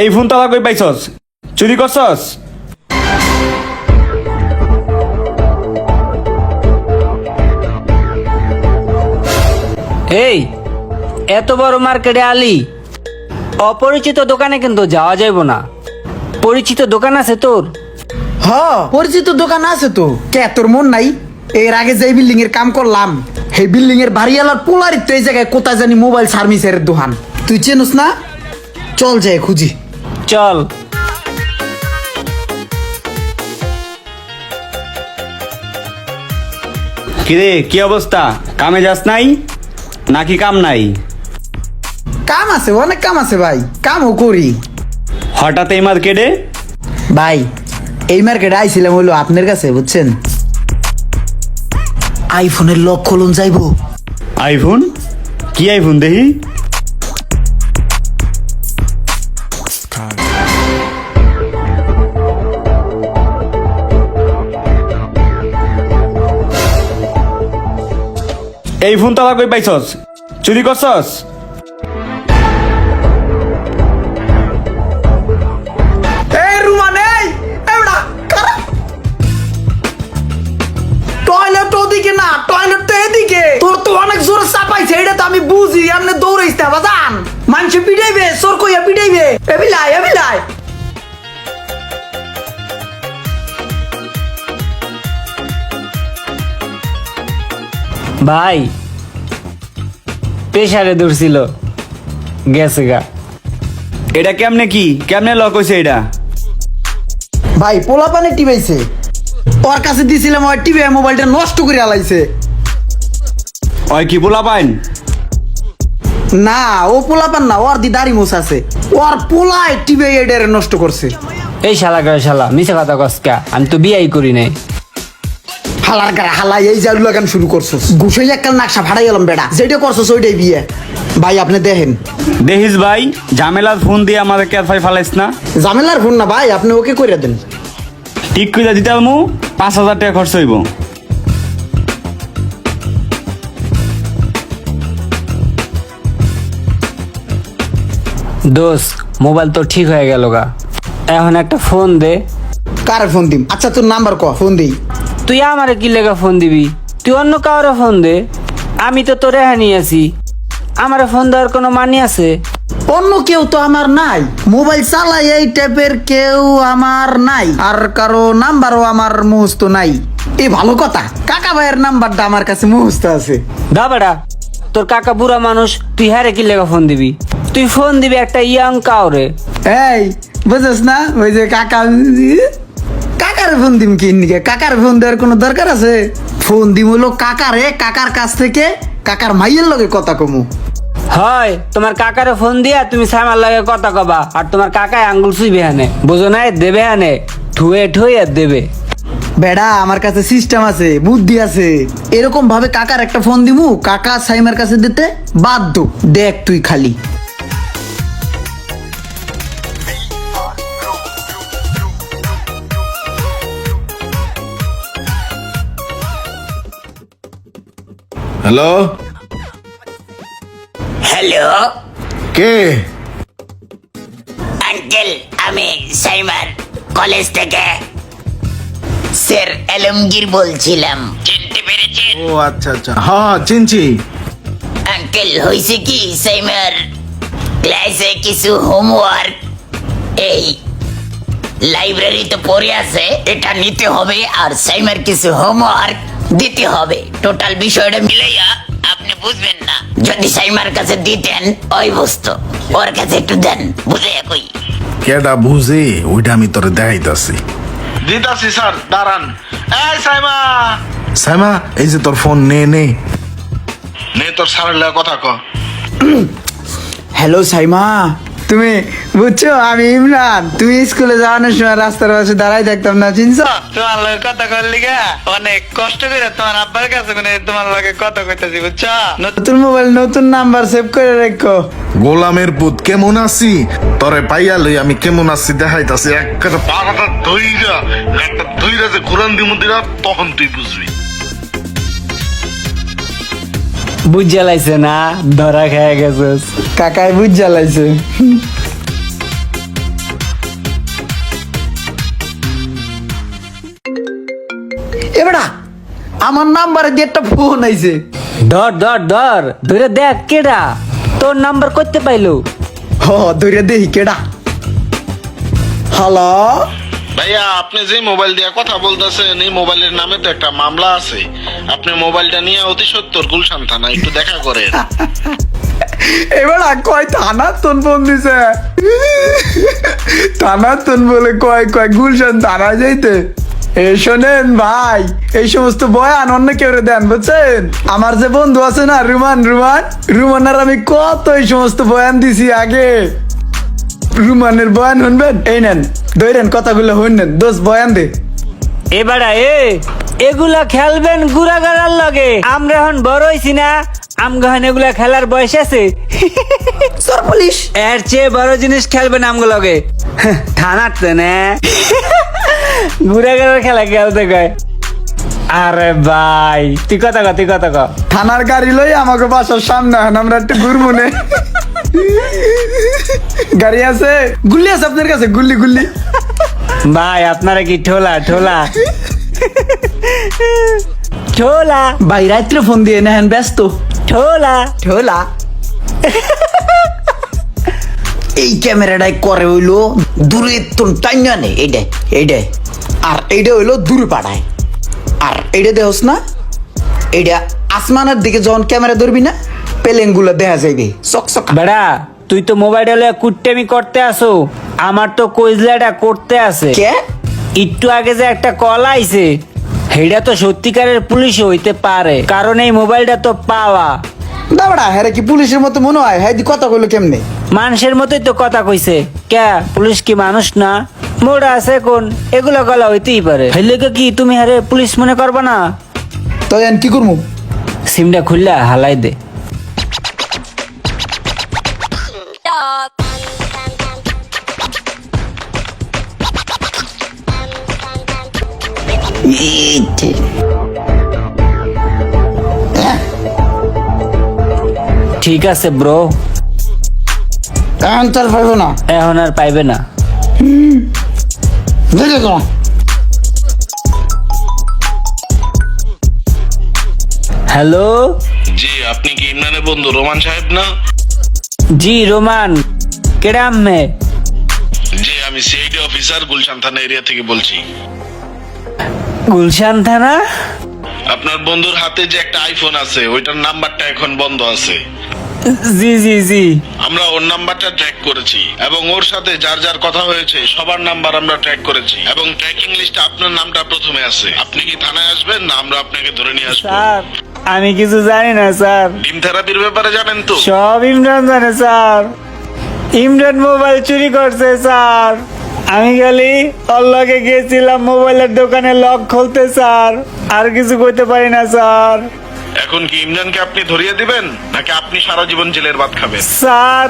এই ফোন তালা কই পাইছস? চুরি করছস? এই এত বড় মার্কেটে আলি। অপরিচিত দোকানে কিন্তু যাওয়া যাইব না। পরিচিত দোকান আছে তোর? হ পরিচিত দোকান আছে তো। কে তোর মন নাই? এর আগে যে বিল্ডিং এর কাম করলাম সেই বিল্ডিং এর বাড়িওয়ালার পোলারিত এই জায়গায় কোথায় জানি মোবাইল সার্ভিসের দোকান তুই চেনুস না? চল যাই খুঁজি। চল। কিরে কি অবস্থা? কামে যাস নাই? নাকি কাম নাই? কাম আছে অনেক কাম আছে ভাই। কামও করি। হঠাৎ এই মার্কেটে? ভাই এই মার্কেটে আইছিলাম হলো আপনার কাছে বুঝছেন? আইফোনের লক খুলুন যাইবো। আইফোন? কি আইফোন দেখি? এই ফোন তালা কই পাইছস? চুরি করছস? ভাই পেশারে দূরছিল গেছে গা। এটা কেমনে কি? কেমনে লক হইছে এটা? ভাই পোলা পানে টিপাইছে ওর কাছে দিছিলাম ওর টিভি মোবাইলটা নষ্ট করে আলাইছে। ওই কি পোলা পাইন না ও পোলা পান না ওর দি দাড়ি মোছ আছে। ওর পোলায় টিভি এডারে নষ্ট করছে। এই শালা করে শালা মিশে কথা কসকা আমি তো বিয়াই করি নাই। হালার গাড়া হালা এই জালু লাগান শুরু করছ ঘুষাই একটা নাকশা ভাড়াই গেলাম বেড়া। যেটা করছ ওইটাই বিয়ে। ভাই আপনি দেখেন। দেখিস ভাই ঝামেলার ফোন দিয়ে আমাদের ক্যারফাই ফালাইস না? জামেলার ফোন না ভাই আপনি ওকে করে দেন। ঠিক করে দিতে মু পাঁচ হাজার টাকা খরচ হইব। দোষ মোবাইল তো ঠিক হয়ে গেল গা। এখন একটা ফোন দে। কারে ফোন দিম? আচ্ছা তোর নাম্বার ক ফোন দিই। তুই আমারে কি লেগে ফোন দিবি? তুই অন্য কাউরে ফোন দে। আমি তো তোরে হানি আছি। আমারে ফোন দেওয়ার কোনো মানি আছে? অন্য কেউ তো আমার নাই। মোবাইল চালাই এই টাইপের কেউ আমার নাই। আর কারও নাম্বারও আমার মুহস্ত নাই। এই ভালো কথা। কাকা ভাইয়ের নাম্বারটা আমার কাছে মুহস্ত আছে। দা বেটা তোর কাকা বুড়া মানুষ তুই হ্যারে কি লেগে ফোন দিবি? তুই ফোন দিবি একটা ইয়াং কাউরে। এই বুঝছ না? ওই যে কাকা কাকার ফোন দিম কি নিকে কাকার ফোন দেওয়ার কোনো দরকার আছে? ফোন দিম হলো কাকারে কাকার কাছ থেকে কাকার মাইয়ের লগে কথা কমু। হয় তোমার কাকারে ফোন দিয়া তুমি সামার লাগে কথা কবা আর তোমার কাকায় আঙ্গুল সুইবে হানে বুঝো নাই দেবে হানে ঠুয়ে ঠুয়ে দেবে। বেড়া আমার কাছে সিস্টেম আছে বুদ্ধি আছে। এরকম ভাবে কাকার একটা ফোন দিমু কাকা সাইমার কাছে দিতে বাধ্য। দেখ তুই খালি। হ্যালো হ্যালো কে? আঙ্কেল আমি সাইমার কলেজ থেকে স্যার আলমগীর বলছিলাম। চিনতে পেরেছেন? ও আচ্ছা আচ্ছা। হ্যাঁ হ্যাঁ চিনছি। আঙ্কেল হয়েছে কি সাইমার ক্লাসে কিছু হোমওয়ার্ক এই লাইব্রেরি তো পড়ে আছে এটা নিতে হবে আর সাইমার কিছু হোমওয়ার্ক দিতে হবে। টোটাল বিষয়টা মিলাইয়া আপনি বুঝবেন না। যদি সাইমার কাছে দিতেন ওই বস্তু। ওর কাছে একটু দেন বুঝে কই। কেডা বুঝে ওইটা আমি তোরে দেখাইতাছি। দিতাছি স্যার দাঁড়ান। এই সাইমা! সাইমা এই যে তোর ফোন নে নে। নে তোর স্যারের লাগে কথা ক। হ্যালো সাইমা। তুমি বুঝছ? আমি ইমরান। তুমি স্কুলে যাওয়ানোর সময় রাস্তার পাশে দাঁড়াই থাকতাম না চিনছ? তোমার লগে কথা করলি গা অনেক কষ্ট করে তোমার আব্বার কাছে মানে তোমার লগে কথা কইতাছি বুঝছ? নতুন মোবাইল নতুন নাম্বার সেভ করে রাখো। গোলামের পুত কেমন আছি? তোরে পাইয়া লই আমি কেমন আছি দেখাইতাছি একটা পাড়াটা ধইরা একটা ধইরা যে কোরআন দি মন্দিরা তখন তুই বুঝবি। বুঝ জ্বালাইছে না ধরা খেয়ে গেছে। কাকাই বুঝ জ্বালাইছে। এবারা আমার নাম্বারে যে একটা ফোন আইছে। ধর ধর ধর ধরে দেখ কেডা তোর নাম্বার করতে পাইলো। হ ধরে দেখি কেডা। হ্যালো ভাইয়া, আপনি যে মোবাইল দিয়ে কথা বলতেছেন, এই মোবাইলের নামে তো একটা মামলা আছে। আপনি মোবাইলটা নিয়ে অতি সত্তর গুলশান থানা একটু দেখা করেন। এবারা কয় থানা তোন ফোন দিছে তোন বলে কয় কয় গুলশান থানা যাইতে? এ শোনেন ভাই, এই সমস্ত বয়ান অন্য কেউ দেন, বুঝছেন? আমার যে বন্ধু আছে না, রুমান রুমান, রুমানের আমি কত এই সমস্ত বয়ান দিছি আগে। রুমানের বয়ান শুনবেন? এই নেন ধরেন কথাগুলো শুনবেন দোষ বয়ান দে। এবারে এ এগুলা খেলবেন গুড়াগাড়ার লগে। আমরা এখন বড় হইছি না আমগহন এগুলা খেলার বয়স আছে। সর পুলিশ। এর চেয়ে বড় জিনিস খেলবেন আমগো লগে। থানাতে না। গুড়াগাড়ার খেলা খেলতে কয়? আরে ভাই তুই কথা ক তুই কথা ক। থানার গাড়ি লই আমাকে বাসার সামনে এখন আমরা একটু ঘুরবো নে। গাড়ি আছে? গুল্লি আছে আপনার কাছে? গুল্লি গুল্লি। ভাই আপনারা কি ঠোলা ঠোলা? ঠোলা। ভাই রাত্রে ফোন দিয়ে নেন ব্যস্ত। ঠোলা। ঠোলা। এই ক্যামেরাটাই করে হইল দূরে তোর টাইনা নে এইটাই এইটাই আর এইটা হইল দূরে পাঠায় আর এইটা দেখোস না? এইটা আসমানের দিকে যখন ক্যামেরা ধরবি না পেলেঙ্গুলো দেখা যাইবে। চক চক। বেড়া তুই তো মোবাইলটা লয়ে কুট্টেমি করতে আসো। আমার তো কইজলাটা করতে আছে। কে? একটু আগে যে একটা কল আইছে সেইটা তো সত্যিকারের পুলিশ হইতে পারে। কারণ এই মোবাইলটা তো পাওয়া। দাবড়া হ্যাঁ কি পুলিশের মতো মনে হয়? হ্যাঁ কথা কইলো কেমনে? মানুষের মতোই তো কথা কইছে। কে? পুলিশ কি মানুষ না? মোড়া আছে কোন? এগুলো গলা হইতেই পারে। হইলে কি তুমি হারে পুলিশ মনে করবা না? তো জান কি করব সিমটা খুললা হালাই দে। ঠিক আছে ব্রো এখন তার পাইবো না। এখন আর পাইবে না। দেখে তো হ্যালো জি আপনি কি ইমরানের বন্ধু? রোমান সাহেব না? জি রোমান। কেরাম মে জি আমি সিআইডি অফিসার গুলশান থানা এরিয়া থেকে বলছি। গুলশান থানা? আপনার বন্ধুর হাতে যে একটা আইফোন আছে ওইটার নাম্বারটা এখন বন্ধ আছে। জি জি জি। আমরা ওর নাম্বারটা ট্র্যাক করেছি এবং ওর সাথে যার যার কথা হয়েছে সবার নাম্বার আমরা ট্র্যাক করেছি এবং ট্র্যাকিং লিস্টে আপনার নামটা প্রথমে আছে। আপনি কি থানায় আসবেন না আমরা আপনাকে ধরে নিয়ে আসব? স্যার আমি কিছু জানি না স্যার। ডিম থেরাপির ব্যাপারে জানেন তো? সব ইমরান জানে স্যার। ইমরান মোবাইল চুরি করছে স্যার। আমি গেলি অল্লাকে গিয়েছিলাম মোবাইলের দোকানে লক খুলতে স্যার। আর কিছু করতে পারি না স্যার। এখন কি ইমরানকে আপনি ধরিয়ে দিবেন? নাকি আপনি সারা জীবন জেলের ভাত খাবেন? স্যার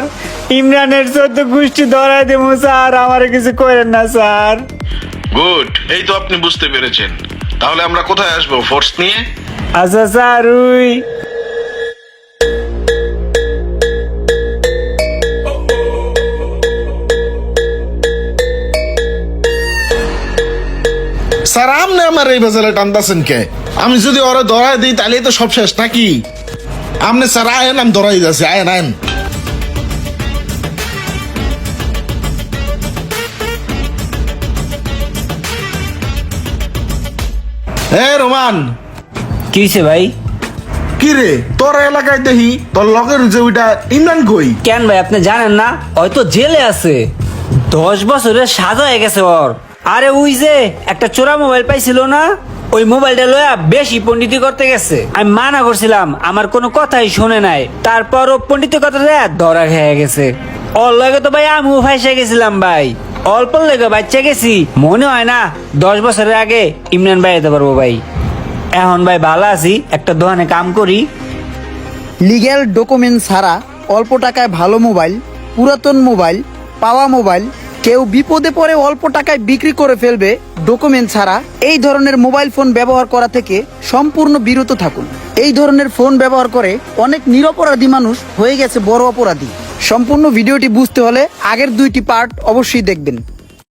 ইমরানের চোদ্দ গোষ্ঠী ধরাই দেবো স্যার। আমার কিছু করেন না স্যার। গুড এই তো আপনি বুঝতে পেরেছেন। তাহলে আমরা কোথায় আসব? ফোর্স নিয়ে? আচ্ছা স্যার ওই স্যার আপনি আমার এই ভেজালে টানতেছেন কে? আমি যদি ওরা ধরাই দিই তাহলে তো সব শেষ নাকি? আপনি স্যার আয়েন আমি ধরাই যাচ্ছি আয়েন আয়েন এ রোমান। কি হয়েছে ভাই? কি রে তোর এলাকায় দেখি তোর লগের যে ওইটা ইমরান কই? কেন ভাই আপনি জানেন না? হয়তো জেলে আছে। দশ বছরের সাজা হয়ে গেছে ওর। আরে ওই যে একটা চোরা মোবাইল পাইছিল না? ওই মোবাইলটা লয়া বেশি পণ্ডিতি করতে গেছে। আমি মানা করছিলাম, আমার কোনো কথাই শুনে নাই। তারপর ও পণ্ডিতি কথা দেয় ধরা খেয়ে গেছে। ওর লগে তো ভাই আমিও ফাইসে গেছিলাম ভাই। অল্প লেগে বাচ্চা গেছি, মনে হয় না দশ বছরের আগে ইমরান ভাই যেতে পারব ভাই। এখন ভাই ভালো আছি, একটা দোকানে কাম করি। লিগ্যাল ডকুমেন্ট ছাড়া অল্প টাকায় ভালো মোবাইল, পুরাতন মোবাইল, পাওয়া মোবাইল কেউ বিপদে পড়ে অল্প টাকায় বিক্রি করে ফেলবে ডকুমেন্ট ছাড়া, এই ধরনের মোবাইল ফোন ব্যবহার করা থেকে সম্পূর্ণ বিরত থাকুন। এই ধরনের ফোন ব্যবহার করে অনেক নিরপরাধী মানুষ হয়ে গেছে বড় অপরাধী। সম্পূর্ণ ভিডিওটি বুঝতে হলে আগের দুইটি পার্ট অবশ্যই দেখবেন।